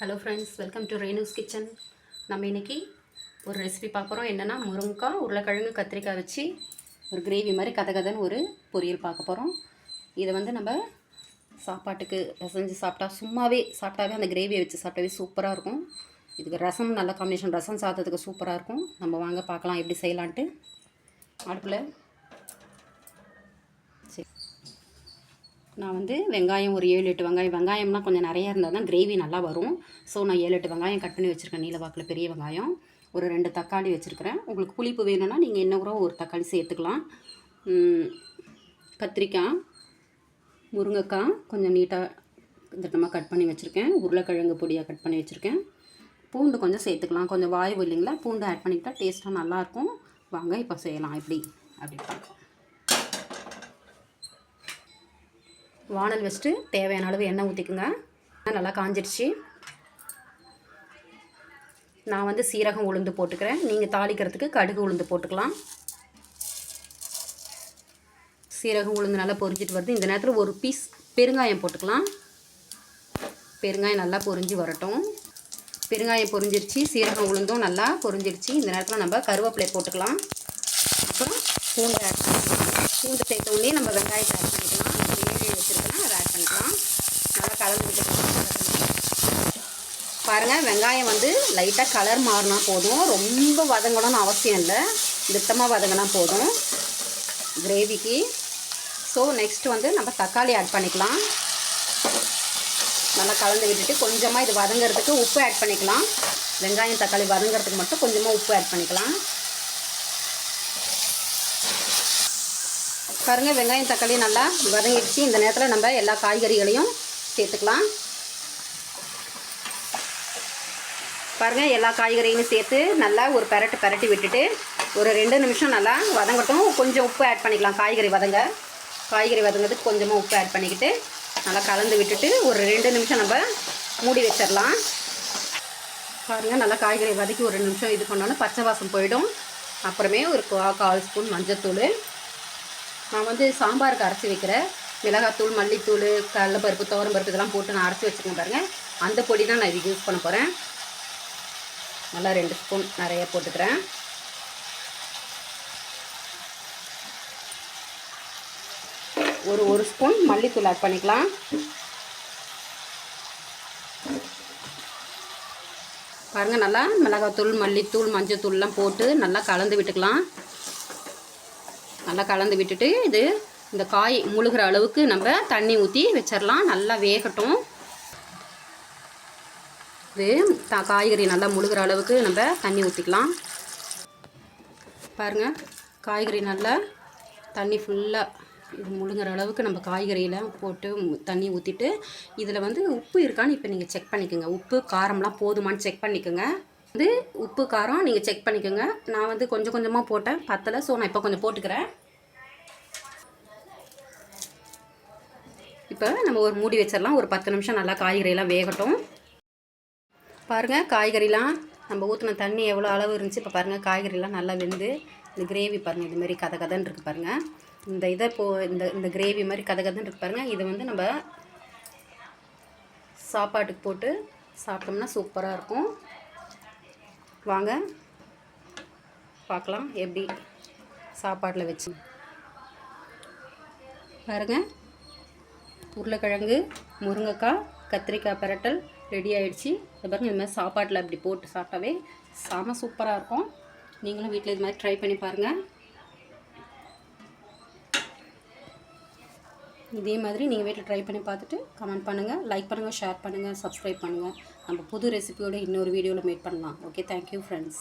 Hello friends welcome to Renu's kitchen நம்ம இன்னைக்கு ஒரு ரெசிபி பார்க்குறோம் என்னென்னா முருங்கைக்காய் உருளைக்கிழங்கு கத்திரிக்காய் வச்சு ஒரு கிரேவி மாதிரி கதை ஒரு பொரியல் பார்க்க போகிறோம் இதை வந்து நம்ம சாப்பாட்டுக்கு பிசைஞ்சு சாப்பிட்டா சும்மாவே சாப்பிட்டாவே அந்த கிரேவியை வச்சு சாப்பிட்டாவே சூப்பராக இருக்கும். இதுக்கு ரசம் நல்ல காம்பினேஷன் ரசம் சாதத்துக்கு சூப்பராக இருக்கும். நம்ம வாங்க பார்க்கலாம் எப்படி செய்யலான்ட்டு. அடுப்பில் நான் வந்து வெங்காயம் ஒரு ஏழு எட்டு வெங்காயம். வெங்காயம்லாம் கொஞ்சம் நிறையா இருந்தால் தான் கிரேவி நல்லா வரும். ஸோ நான் ஏழு எட்டு வெங்காயம் கட் பண்ணி வச்சுருக்கேன் நீலவாக்கில் பெரிய வெங்காயம். ஒரு ரெண்டு தக்காளி வச்சுருக்கிறேன். உங்களுக்கு புளிப்பு வேணும்னா நீங்கள் என்ன கூட ஒரு தக்காளி சேர்த்துக்கலாம். கத்திரிக்காய் முருங்கைக்காய் கொஞ்சம் நீட்டாக திட்டமாக கட் பண்ணி வச்சுருக்கேன். உருளைக்கிழங்கு பொடியாக கட் பண்ணி வச்சுருக்கேன். பூண்டு கொஞ்சம் சேர்த்துக்கலாம். கொஞ்சம் வாய்வு இல்லைங்களா? பூண்டு ஆட் பண்ணிக்கிட்டால் டேஸ்ட்டாக நல்லாயிருக்கும் வாங்க இப்போ செய்யலாம். எப்படி? அப்படி பார்க்கலாம். வானல் வச்சுட்டு தேவையான அளவு எண்ணெய் ஊற்றிக்குங்க நல்லா காஞ்சிடுச்சு நான் வந்து சீரகம் உளுந்து போட்டுக்கிறேன். நீங்கள் தாளிக்கிறதுக்கு கடுகு உளுந்து போட்டுக்கலாம். சீரகம் உளுந்து நல்லா பொரிஞ்சிட்டு வருது. இந்த நேரத்தில் ஒரு பீஸ் பெருங்காயம் போட்டுக்கலாம். பெருங்காயம் நல்லா பொரிஞ்சு வரட்டும். பெருங்காயம் பொரிஞ்சிருச்சு. சீரகம் உளுந்தும் நல்லா பொரிஞ்சிருச்சு. இந்த நேரத்தில் நம்ம கருவேப்பிலை போட்டுக்கலாம். அப்புறம் பூண்டு ஆட் பண்ணிக்கலாம். பூண்டு சேர்த்த உடனே நம்ம வெங்காயத்தை ஆட் பண்ணிக்கலாம். வச்சுருக்கோன்னா அதை ஆட் பண்ணிக்கலாம். நல்லா கலந்து விட்டுக்கலாம் பாருங்கள் வெங்காயம் வந்து லைட்டாக கலர் மாறினா போதும். ரொம்ப வதங்கணும்னு அவசியம் இல்லை. திட்டமாக வதங்கினா போதும். கிரேவிக்கு ஸோ நெக்ஸ்ட் வந்து நம்ம தக்காளி ஆட் பண்ணிக்கலாம். நல்லா கலந்து விட்டுட்டு கொஞ்சமாக இது வதங்கிறதுக்கு உப்பு ஆட் பண்ணிக்கலாம். வெங்காயம் தக்காளி வதங்கிறதுக்கு மட்டும் கொஞ்சமாக உப்பு ஆட் பண்ணிக்கலாம். பாருங்கள் வெங்காயம் தக்காளி நல்லா வதங்கிடுச்சு. இந்த நேரத்தில் நம்ம எல்லா காய்கறிகளையும் சேர்த்துக்கலாம். பாருங்கள் எல்லா காய்கறியும் சேர்த்து நல்லா ஒரு பெரட்டு பெரட்டி விட்டுட்டு ஒரு ரெண்டு நிமிஷம் நல்லா வதங்கட்டும். கொஞ்சம் உப்பு ஆட் பண்ணிக்கலாம். காய்கறி வதங்க. காய்கறி வதங்கிறதுக்கு கொஞ்சமாக உப்பு ஆட் பண்ணிக்கிட்டு நல்லா கலந்து விட்டுட்டு ஒரு ரெண்டு நிமிஷம் நம்ம மூடி வச்சிடலாம். பாருங்கள் நல்லா காய்கறி வதக்கி ஒரு நிமிஷம் இது பண்ணோன்னா பச்சை வாசம் போயிடும். அப்புறமே ஒரு கால் ஸ்பூன் மஞ்சத்தூள். நான் வந்து சாம்பாருக்கு அரைச்சி வைக்கிறேன். மிளகாத்தூள் மல்லித்தூள் கடலைப்பருப்பு துவரம்பருப்பு இதெல்லாம் போட்டு நான் அரைச்சி வச்சுருக்கேன் பாருங்கள் அந்த பொடி தான் நான் இது யூஸ் பண்ண போகிறேன் நல்லா ரெண்டு ஸ்பூன் நிறைய போட்டுக்கிறேன். ஒரு ஒரு ஸ்பூன் மல்லித்தூள் ஆட் பண்ணிக்கலாம். பாருங்கள் நல்லா மிளகாத்தூள் மல்லித்தூள் மஞ்சத்தூள்லாம் போட்டு நல்லா கலந்து விட்டுக்கலாம். நல்லா கலந்து விட்டுட்டு இது இந்த காய் முழுகிற அளவுக்கு நம்ம தண்ணி ஊற்றி வச்சிடலாம் நல்லா வேகட்டும். இது த காய்கறி நல்லா முழுகிற அளவுக்கு நம்ம தண்ணி ஊற்றிக்கலாம் பாருங்கள் காய்கறி நல்லா தண்ணி ஃபுல்லாக இது முழுகிற அளவுக்கு நம்ம காய்கறியெல்லாம் போட்டு தண்ணி ஊற்றிட்டு இதில் வந்து உப்பு இருக்கான்னு இப்போ நீங்கள் செக் பண்ணிக்கோங்க. உப்பு காரம்லாம் போதுமான்னு செக் பண்ணிக்கோங்க. இது உப்பு காரம் நீங்கள் செக் பண்ணிக்கோங்க. நான் வந்து கொஞ்சம் கொஞ்சமாக போட்டேன் பத்தலை ஸோ நான் இப்போ கொஞ்சம் போட்டுக்கிறேன். இப்போ நம்ம ஒரு மூடி வச்சிடலாம். ஒரு பத்து நிமிஷம் நல்லா காய்கறியெல்லாம் வேகட்டும். பாருங்கள் காய்கறிலாம் நம்ம ஊற்றின தண்ணி எவ்வளோ அளவு இருந்துச்சு? இப்போ பாருங்கள் காய்கறிலாம் நல்லா வெந்து இந்த கிரேவி பாருங்கள் இது மாதிரி கதை கதன்னு இருக்குது பாருங்கள் இந்த இதை போ இந்த இந்த கிரேவி மாதிரி கதை கதன்னு இருக்குது பாருங்கள் இதை வந்து நம்ம சாப்பாட்டுக்கு போட்டு சாப்பிட்டோம்னா சூப்பராக இருக்கும். வாங்க. பார்க்கலாம் எப்படி சாப்பாட்டில் வச்சு. பாருங்கள் உருளைக்கிழங்கு முருங்கைக்காய் கத்திரிக்காய் பரட்டல் ரெடி ஆகிடுச்சி இது பாருங்கள் இந்த மாதிரி சாப்பாட்டில் அப்படி போட்டு சாப்பிட்டாவே செம சூப்பராக இருக்கும். நீங்களும் வீட்டில் இது மாதிரி ட்ரை பண்ணி பாருங்கள் இதே மாதிரி நீங்கள் வீட்டில் ட்ரை பண்ணி பார்த்துட்டு கமெண்ட் பண்ணுங்கள் லைக் பண்ணுங்கள் ஷேர் பண்ணுங்கள் சப்ஸ்கிரைப் பண்ணுங்கள் நம்ம புது ரெசிபியோட இன்னொரு வீடியோவில் மீட் பண்ணலாம். Okay thank you friends